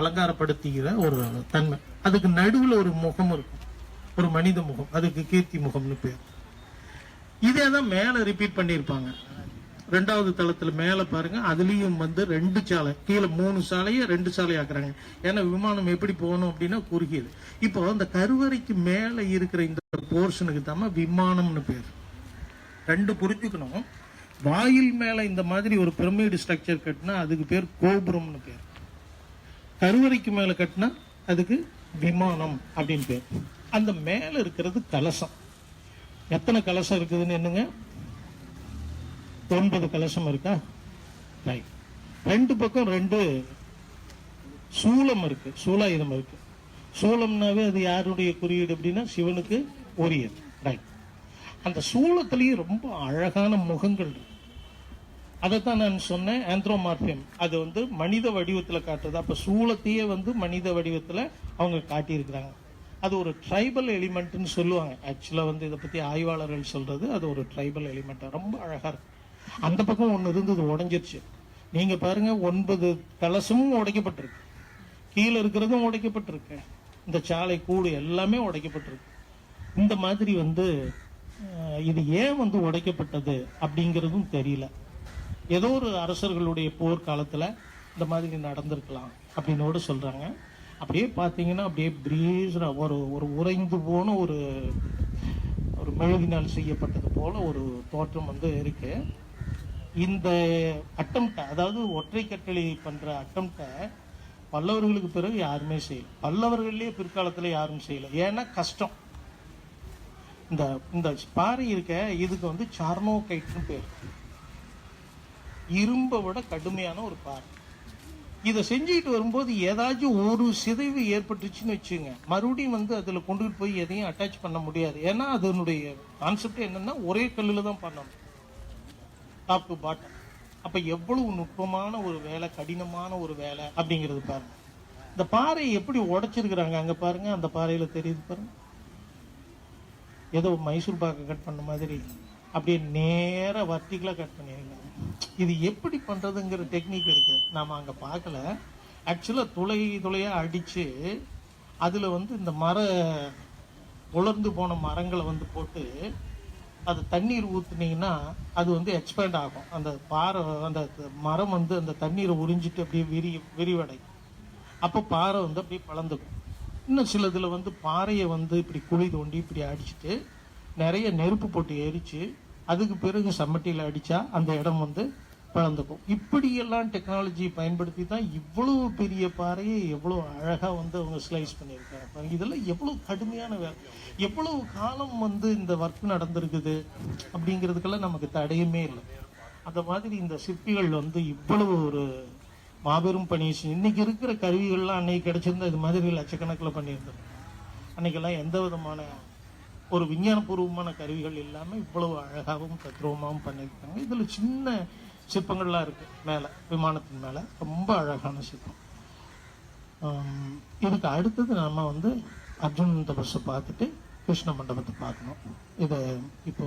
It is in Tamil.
அலங்காரப்படுத்துகிற ஒரு தன்மை. அதுக்கு நடுவில் ஒரு முகம் இருக்கும். ஒரு மனித முகம். அதுக்கு கீர்த்தி முகம்னு பேர். இதே தான் மேலே ரிப்பீட் பண்ணியிருப்பாங்க. ரெண்டாவது தளத்தில் மேலே பாருங்க அதுலேயும் வந்து ரெண்டு சாலை கீழே மூணு சாலையை ரெண்டு சாலை ஆக்குறாங்க ஏன்னா விமானம் எப்படி போகணும் அப்படின்னா குறுகியது. இப்போ அந்த கருவறைக்கு மேலே இருக்கிற இந்த போர்ஷனுக்கு தாம விமானம்னு பேர். ரெண்டு புரிஞ்சுக்கணும். வாயில் மேலே இந்த மாதிரி ஒரு பிரமிடு ஸ்ட்ரக்சர் கட்டினா அதுக்கு பேர் கோபுரம்னு பேர். கருவறைக்கு மேலே கட்டினா அதுக்கு விமானம் அப்படின்னு பேர். அந்த மேலே இருக்கிறது கலசம். எத்தனை கலசம் இருக்குதுன்னு என்னங்க? ஒன்பது கலசம் இருக்கா? ரைட் ரெண்டு பக்கம் ரெண்டு சூலம் இருக்கு. சூலாயுதம் இருக்கு. சூலம்னாவே அது யாருடைய குறியீடு அப்படின்னா சிவனுக்கு உரியது. ரைட் அந்த சூலத்திலேயே ரொம்ப அழகான முகங்கள் இருக்கு. அதைத்தான் நான் சொன்னேன் ஆந்த்ரோமார்பியம் அது வந்து மனித வடிவத்தில் காட்டுறது. அப்போ சூலத்தையே வந்து மனித வடிவத்தில் அவங்க காட்டியிருக்கிறாங்க. அது ஒரு ட்ரைபல் எலிமெண்ட்னு சொல்லுவாங்க. ஆக்சுவலாக வந்து இதை பற்றி ஆய்வாளர்கள் சொல்கிறது அது ஒரு ட்ரைபல் எலிமெண்ட்டாக ரொம்ப அழகாக இருக்கு. அந்த பக்கம் ஒன்று இருந்தது உடஞ்சிருச்சு. நீங்கள் பாருங்க ஒன்பது கலசமும் உடைக்கப்பட்டிருக்கு. கீழே இருக்கிறதும் உடைக்கப்பட்டிருக்கு. இந்த சாலை கூடு எல்லாமே உடைக்கப்பட்டிருக்கு. இந்த மாதிரி வந்து இது ஏன் வந்து உடைக்கப்பட்டது அப்படிங்கிறதும் தெரியல. ஏதோ ஒரு அரசர்களுடைய போர் இந்த மாதிரி நடந்திருக்கலாம் அப்படின்னோடு சொல்கிறாங்க அப்படியே பார்த்தீங்கன்னா அப்படியே பிரீஸ்ரா ஒரு ஒரு உறைந்து போன ஒரு ஒரு மெழுகினால் செய்யப்பட்டது போல ஒரு தோற்றம் வந்து இருக்குது இந்த அட்டம்ப்ட அதாவது ஒற்றை கட்டளை பண்ணுற அட்டம்ட்டை பல்லவர்களுக்கு பிறகு யாருமே செய்யல. பல்லவர்கள்லேயே பிற்காலத்தில் யாரும் செய்யலை. ஏன்னா கஷ்டம். இந்த இந்த பாறை இருக்க இதுக்கு வந்து சார்னோ கைட்னு பேர். இரும்பை விட கடுமையான ஒரு பாறை. இதை செஞ்சுக்கிட்டு வரும்போது ஏதாச்சும் ஒரு சிதைவு ஏற்பட்டுச்சுன்னு வச்சுங்க மறுபடியும் வந்து அதில் கொண்டுகிட்டு போய் எதையும் அட்டாச் பண்ண முடியாது. ஏன்னா அதனுடைய கான்செப்ட் என்னென்னா ஒரே கல்லில் தான் பண்ணணும். டாப் டு பாட்டம் அப்போ எவ்வளவு நுட்பமான ஒரு வேலை கடினமான ஒரு வேலை அப்படிங்கிறது பாருங்க. இந்த பாறையை எப்படி உடைச்சிருக்கிறாங்க? அங்கே பாருங்க அந்த பாறையில் தெரியுது பாருங்க. ஏதோ மைசூர் பாக்கை கட் பண்ண மாதிரி. அப்படியே நேராக வர்த்திகளாக கட் பண்ணியிருக்காங்க இது எப்படி பண்ணுறதுங்கிற டெக்னிக் இருக்கு. நாம் அங்கே பார்க்கல. ஆக்சுவலாக துளை துளையாக அடித்து அதில் வந்து இந்த மர உலர்ந்து போன மரங்களை வந்து போட்டு அது தண்ணீர் ஊற்றுனீங்கன்னா அது வந்து எக்ஸ்பேண்ட் ஆகும். அந்த பாறை அந்த மரம் வந்து அந்த தண்ணீரை உறிஞ்சிட்டு அப்படியே விரி விரிவடையும். அப்போ பாறை வந்து அப்படியே பழந்துக்கும் இன்னும் சிலதுல வந்து பாறையை வந்து இப்படி குழி தோண்டி இப்படி அடிச்சிட்டு நிறைய நெருப்பு போட்டு எரித்து அதுக்கு பிறகு சம்மட்டியில் அடித்தா அந்த இடம் வந்து பிளந்துக்கும். இப்படியெல்லாம் டெக்னாலஜி பயன்படுத்தி தான் இவ்வளோ பெரிய பாறையை எவ்வளோ அழகாக வந்து அவங்க ஸ்லைஸ் பண்ணியிருக்காங்க இதெல்லாம் எவ்வளோ கடுமையான வேலை எவ்வளவு காலம் வந்து இந்த ஒர்க் நடந்திருக்குது அப்படிங்கிறதுக்கெல்லாம் நமக்கு தடையுமே இல்லை. அந்த மாதிரி இந்த சிற்பிகள் வந்து இவ்வளவு ஒரு மாபெரும் பணி. இன்னைக்கு இருக்கிற கருவிகள்லாம் அன்னைக்கு கிடைச்சிருந்தா இது மாதிரி லட்சக்கணக்கில் பண்ணியிருந்தோம் அன்னைக்கெல்லாம் எந்த விதமான ஒரு விஞ்ஞானபூர்வமான கருவிகள் இல்லாமல் இவ்வளவு அழகாகவும் தத்ரூபமாகவும் பண்ணியிருக்காங்க. இதில் சின்ன சிற்பங்கள்லாம் இருக்கு மேலே விமானத்தின் மேலே. ரொம்ப அழகான சிற்பம். இதுக்கு அடுத்தது நம்ம வந்து அர்ஜுன் தபஸை பார்த்துட்டு கிருஷ்ண மண்டபத்தை பார்க்கணும். இதை இப்போ